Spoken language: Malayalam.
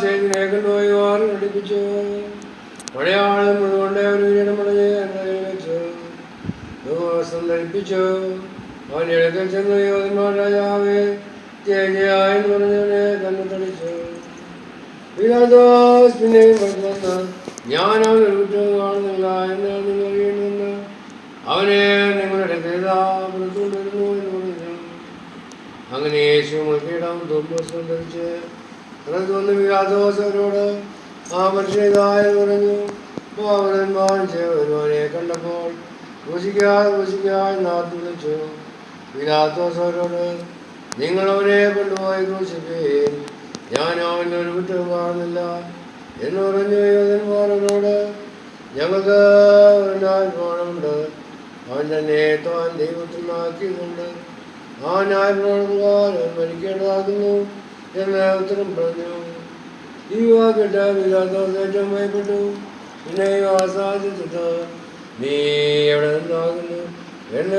സേവിനെ കൊണ്ടുപോയി വാറി നടിപ്പിച്ചു മഴയാളം മുഴുവൻ ഒരു കിരീടമടഞ്ഞ് എന്റെ കയ്യിൽ വെച്ചു ദിവസം ധരിപ്പിച്ചു അവന്റെ അടുക്കൽ ചെന്ന് യോധന്മാർ രാജാവേ ജയ ജയ എന്ന് പറഞ്ഞവനെ തന്നെ തളിച്ചു പിലാദോസ് കാണുന്നില്ല എന്ന് നിങ്ങൾ അറിയണമെന്ന് അവനെ നിങ്ങളുടെ പുറത്തുകൊണ്ടിരുന്നു എന്ന് പറഞ്ഞു അങ്ങനെ യേശു മുൾക്കിടാം തോമ്പസ് ധരിച്ച് പിലാദോസ് അവരോട് ആ മനുഷ്യനിതായ പറഞ്ഞു. ഒരുവനെ കണ്ടപ്പോൾ ഘോഷിക്കാതെ ഘോഷിക്കാതെ നാത്തു വിളിച്ചു നിങ്ങൾ അവനെ കൊണ്ടുപോയി ക്രൂശിപ്പീൻ ഞാൻ അവന്റെ ഒരു കുറ്റവും കാണുന്നില്ല. എന്ന് പറഞ്ഞു യോധന്മാരനോട് ഞങ്ങൾക്ക് ന്യായപ്രമാണമുണ്ട്. അവൻ തന്നെ താൻ ദൈവത്തിനാക്കിയതുകൊണ്ട് ആ ന്യായപ്രമാണപ്രകാരം മരിക്കേണ്ടതാകുന്നു जन्मावतरम भजो जीवा घटा विधाता सजमय पटो विनय आसाद तथा நீ எவ்வளோ என்ன